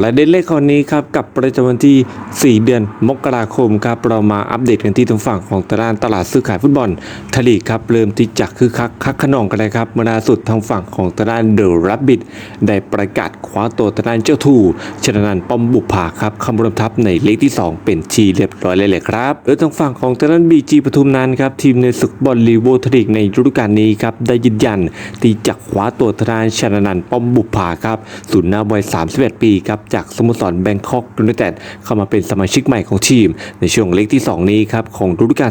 ประเด็นเลขข้อนี้ครับกับประจำวันที่ 4 เดือนมกราคมครับเรามาอัปเดตกันที่ทางฝั่งของตลาดตลาดซื้อขายฟุตบอลทลีกครับเริ่มที่จะคือคักคักขนองกันเลยครับเมื่อล่าสุดทางฝั่งของตลาดเดอะรับบิดได้ประกาศคว้าตัวตลาดเจ้าทูชนะนันท์ป้อมบุกผาครับคำรวมทัพในเลขที่ 2 เป็นทีเรียบร้อยเลยแหละครับโดยทางฝั่งของตลาดบีจีปทุมนั้นครับทีมในศึกบอลลีโวทลีกในฤดูกาลนี้ครับได้ยืนยันที่จะคว้าตัวตลาดชนะนันท์ป้อมบุกผาครับศูนย์หน้าวัย31 ปีครับจากสโมสรแบงคอกยูไนเต็ดเข้ามาเป็นสมาชิกใหม่ของทีม ในช่วงเล็กที่ 2 นี้ครับของฤดูกาล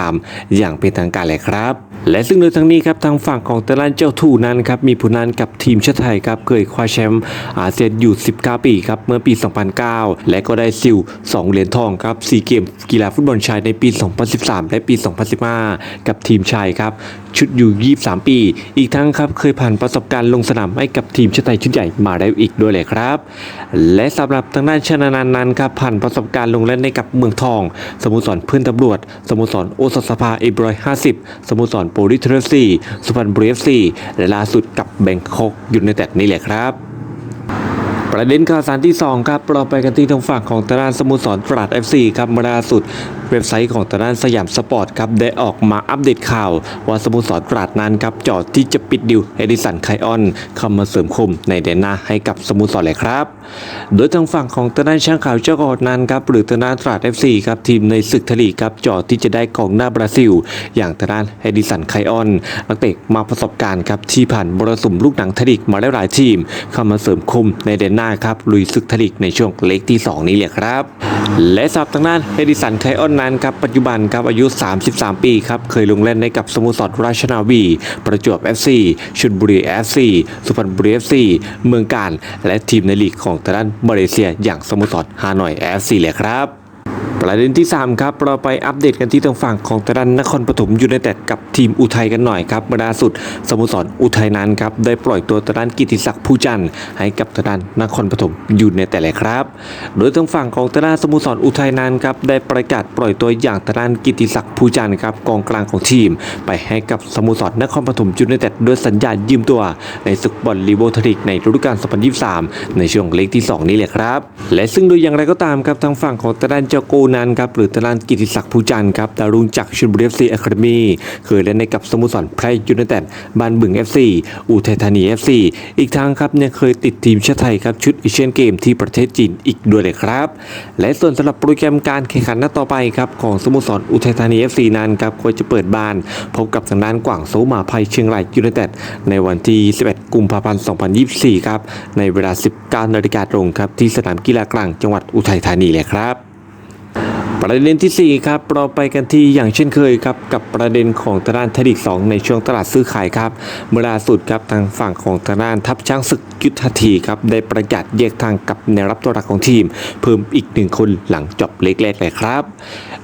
2023 อย่างเป็นทางการเลยครับ และซึ่งโดยทั้งนี้ครับทางฝั่งของตะลันเจ้าทูนั้นครับมีผลงานกับทีมชาติไทยครับเคยคว้าแชมป์อาเซียนอยู่ 19 ปีครับเมื่อปี 2009 และก็ได้ซิล 2 เหรียญทองครับ4เกมกีฬาฟุตบอลชายในปี 2013 และปี 2015 กับทีมชายครับชุดอยู่ 23 ปี อีกทั้งครับเคยผ่านประสบการณ์ลงสนามให้กับทีมชาติไทยชุดใหญ่มาได้อีกด้วยเลยครับและสำหรับทางด้านชนะนันนั้นครับผ่านประสบการณ์ลงเล่นในกับเมืองทอง สโมสรเพื่อนตำรวจ สโมสรโอสสภาเอบรอยห้าสโมสรโปลิเทรซีสุพรรณบุรีเอฟซีและล่าสุดกับแบงคอกยูไนเต็ดนี่แหละครับ ประเด็นข่าวสารที่ 2 ครับเราไปกันที่ทางฝั่งของตลาดสโมสรตราด FC ครับเมื่อล่าสุดเว็บไซต์ของตลาดสยามสปอร์ตครับได้ออกมาอัปเดตข่าว ว่าสโมสรตราดนั้นครับจอดที่จะปิดดิวเอดิสันไคออนเข้ามาเสริมคมในเดนหนาให้กับสโมสรเลยครับ โดยทางฝั่งของตลาดช่างข่าวเจ้ากอดนั้นครับหรือตลาดตราด FC ครับทีมในศึกทลีครับจอดที่จะได้กองหน้าบราซิล อย่างตลาดเอดิสันไคออนนักเตะมาประสบการณ์ครับที่ผ่านมรสุมลูกหนังทลีกมาแล้วหลายทีม เข้ามาเสริมคุมในเดนหน้าครับลุยศึกทลิกในช่วงเล็กที่ 2 นี้แหละครับ และสับทางด้านเอดิสันไคออนนั้นครับปัจจุบันครับอายุ 33 ปีครับเคยลงเล่นในกับสโมสรราชนาวี ประจวบ FC ชลบุรี FC สุพรรณบุรี FC เมืองการ และทีมในลีกของทางด้านมาเลเซียอย่างสโมสรฮานอย FC เลยครับ ประเด็นที่ 3 ครับ เราไปอัปเดตกันที่ทางฝั่งของตะดันนครปฐมยูไนเต็ดกับทีมอุทัยกันหน่อยครับล่าสุดสโมสรอุทัยนั้นครับได้ปล่อยตัวตะดันกิติศักดิ์ผู้จันทร์ให้กับตะดันนครปฐมยูไนเต็ดเลยครับ โดยทางฝั่งของตะดันสโมสรอุทัยนั้นครับได้ประกาศปล่อยตัวอย่างตะดันกิติศักดิ์ผู้จันทร์ครับกองกลางของทีม ไปให้กับสโมสรนครปฐมยูไนเต็ดด้วยสัญญายืมตัว ในศึกบอลลีโวทริกในฤดูกาล 2023 ในช่วงเล็กที่ 2 นี้เลยครับ และซึ่งโดยอย่างไรก็ตามครับทางฝั่งของตะดันเจ้าโกนั้นครับหรือตะดันกิติศักดิ์ภูจันทร์ครับดาวรุ่งจากชลบุรีเอฟซีอะคาเดมีเคยเล่นในกับสโมสรไพรยูไนเต็ดบ้านบึงเอฟซีอุทัยธานีเอฟซีอีกทั้งครับยังเคยติดทีมชาติไทยครับชุดเอเชียนเกมที่ประเทศจีนอีกด้วยเลยครับ และส่วนสำหรับโปรแกรมการแข่งขันนัดต่อไปครับของสโมสรอุทัยธานีเอฟซีนั้นครับก็จะเปิดบ้าน พบกับทางด้านกวางโซมาภัยเชียงรายยูไนเต็ดในวันที่ 11 กุมภาพันธ์ 2024 ครับในเวลา 19นาฬิกาตรงครับที่สนามกีฬากลางจังหวัดอุทัยธานีเลยครับ ประเด็นที่ 4 ครับ เราไปกันที่อย่างเช่นเคยครับกับประเด็นของตลาดเทดิก2ในช่วงตลาดซื้อขายครับเมื่อล่าสุดครับทางฝั่งของตลาดทัพช้างศึกยุทธทีครับได้ประกาศแยกทางกับแนวรับตัวหลักของทีม เพิ่มอีกหนึ่งคนหลังจบเล็กแรกเลยครับ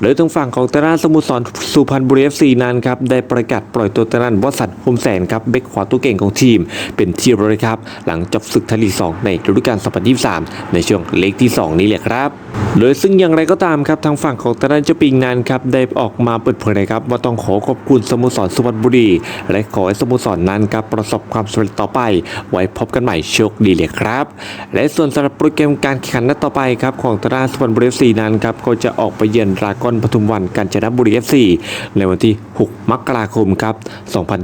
โดยทางฝั่งของตลาดสมุทรสอนสุพรรณบุรีเอฟซีนั้นครับได้ประกาศปล่อยตัวตลาดวสันต์โฮมแสนครับเบคขวาตัวเก่งของทีม เป็นที่เรียบร้อยครับหลังจบศึกทลีก2ในฤดูกาล2023 ในช่วงเล็กที่ 2 นี้แหละครับ โดยซึ่งอย่างไรก็ตามครับทางฝั่งของตลาดเจ้าปิงนั้นครับได้ออกมาเปิดเผยนะครับว่าต้องขอขอบคุณสโมสรสุพรรณบุรี และขอให้สโมสรนั้นครับประสบความสำเร็จต่อไป ไว้พบกันใหม่โชคดีเลยครับ และส่วนสำหรับโปรแกรมการแข่งขันนัดต่อไปครับของตลาดสุพรรณบุรีเอฟซีนั้นครับก็จะออกไปเยือนรากอนปทุมวันกาญจนบุรีเอฟซีในวันที่ 6 มกราคมครับ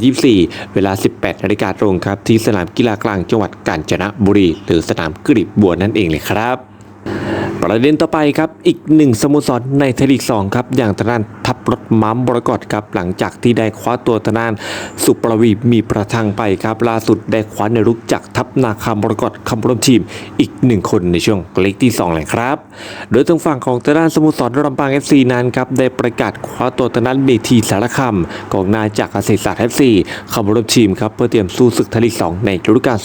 2024 เวลา 18นาฬิกาตรงครับที่สนามกีฬากลางจังหวัดกาญจนบุรี หรือสนามกริบบัวนั่นเองเลยครับ ประเด็นต่อไปครับ อีกหนึ่งสโมสรในไทยลีก2ครับ อย่างทางด้านทัพรถม้ามบรกตครับ หลังจากที่ได้คว้าตัวทางด้านสุประวีมีประทังไปครับ ล่าสุดได้คว้าในรุกจากทัพนาคามบรกตคำร่วมทีม อีกหนึ่งคนในช่วงเล็กที่2เลยครับ โดยทางฝั่งของทางด้านสโมสรลำปาง FC นั้นครับได้ประกาศคว้าตัวทางด้านเบทีสารคามกองหน้าจากเกษตรศาสตร์ FC คำร่วมทีมครับเพื่อเตรียมสู้ศึกไทยลีก2ในฤดูกาล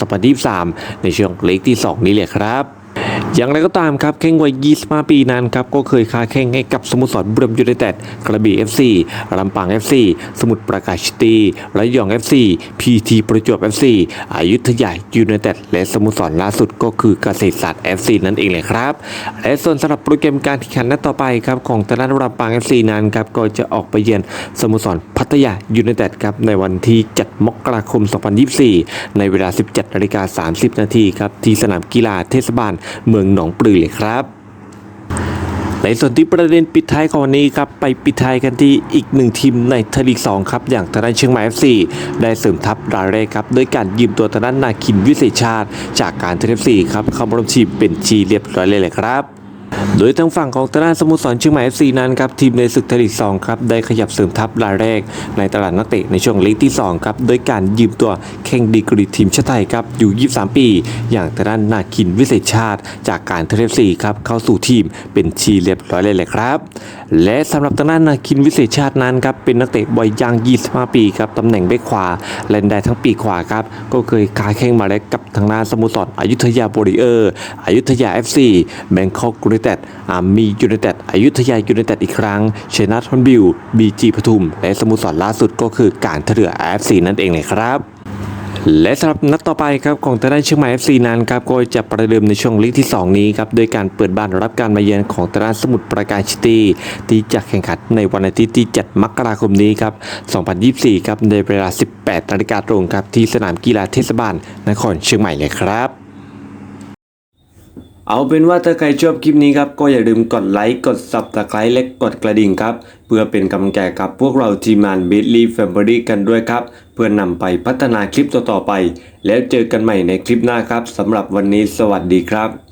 2023ในช่วงเล็กที่ 2 นี้เลยครับอย่างไรก็ตามครับแข้งวัย25 ปีนั้นครับก็เคยค้าแข้งให้กับสโมุทรสอนบุรีรัมยูไนเต็ดกระบี่ FC ลำปาง FC สมุทรปราการซิตี้ระยอง FC พีทีประจวบ FC อยุธยายูไนเต็ดและสโมุทรสอนล่าสุดก็คือเกษตรศาสตร์ FC นั่นเองเลยครับ และส่วนสำหรับโปรแกรมการแข่งขันนัดต่อไปครับของทารานลำปาง FC นั้นครับก็จะออกไปเยือนสโมุทรสอนพัทยายูไนเต็ดครับในวันที่ 7 มกราคม 2024 ในเวลา 17นาฬิกา30 นาทีครับที่สนามกีฬาเทศบาลเมืองหนองปลือเลยครับในส่วนที่ประเด็นปิดท้ายของวันนี้ครับไปปิดท้ายกันที่อีกหนึ่งทีมในไทลีก2ครับอย่างทางด้านเชียงใหม่ FC ได้เสริมทัพรายแรกครับด้วยการยืมตัวทางด้านนาคินวิเศษชาติ จากการเทนเอฟซีครับเข้ามาร่วมทีมเป็นชีเรียบร้อยเลยแหละครับ โดยทางฝั่งของตลาดสโมุทรสอนเชียงใหม่ FC นั้นครับทีมในศึกไทยลีก2ครับได้ขยับเสริมทัพรายแรก ในตลาดนักเตะในช่วงเล็กที่2ครับโดยการยืมตัวแข่งดีกรีทีมชาติไทยครับอยู่ 23 ปี อย่างทาด้านนาคินวิเศษชาติ จากการเทเอฟซีครับเข้าสู่ทีมเป็นชีเรียบร้อยเลยแหละครับ และสำหรับทาด้านนาคินวิเศษชาตินั้นครับเป็นนักเตะวัยย่าง25 ปีครับตำแหน่งแบ็คขวาเล่นได้ทั้งปีขวาครับก็เคยค้าแข่งมาแล้วกับทางด้านสโมุทรสอนอยุธยาบริเออร์อยุธยา FC แบงคอกยูไนเต็ดอามียูไนเต็ดอยุธยายูไนเต็ดอีกครั้งเชนาทฮอนบิวบีจีปทุม และสโมุทรสอนล่าสุดก็คือการท่าเรือ FC นั่นเองเลยครับและสำหรับนัดต่อไปครับของทางด้านเชียงใหม่ FC นั้นครับก็จะประเดิมในช่วงลีกที่ 2 นี้ครับโดยการเปิดบ้านรับการมาเยือนของทางด้านสมุทรปราการซิตี้ที่จะแข่งขันในวันอาทิตย์ที่ 7 มกราคมนี้ครับ2024 ครับในเวลา 18นาฬิกาตรงครับที่สนามกีฬาเทศบาลนครเชียงใหม่เลยครับ เอาเป็นว่าถ้าใครชอบคลิปนี้ครับ ก็อย่าลืมกดไลค์ กด subscribe และกดกระดิ่งครับ เพื่อเป็นกำลังใจกับพวกเราทีมงาน b i t l y Family กันด้วยครับ เพื่อนนำไปพัฒนาคลิปต่อๆไป แล้วเจอกันใหม่ในคลิปหน้าครับสำหรับวันนี้สวัสดีครับ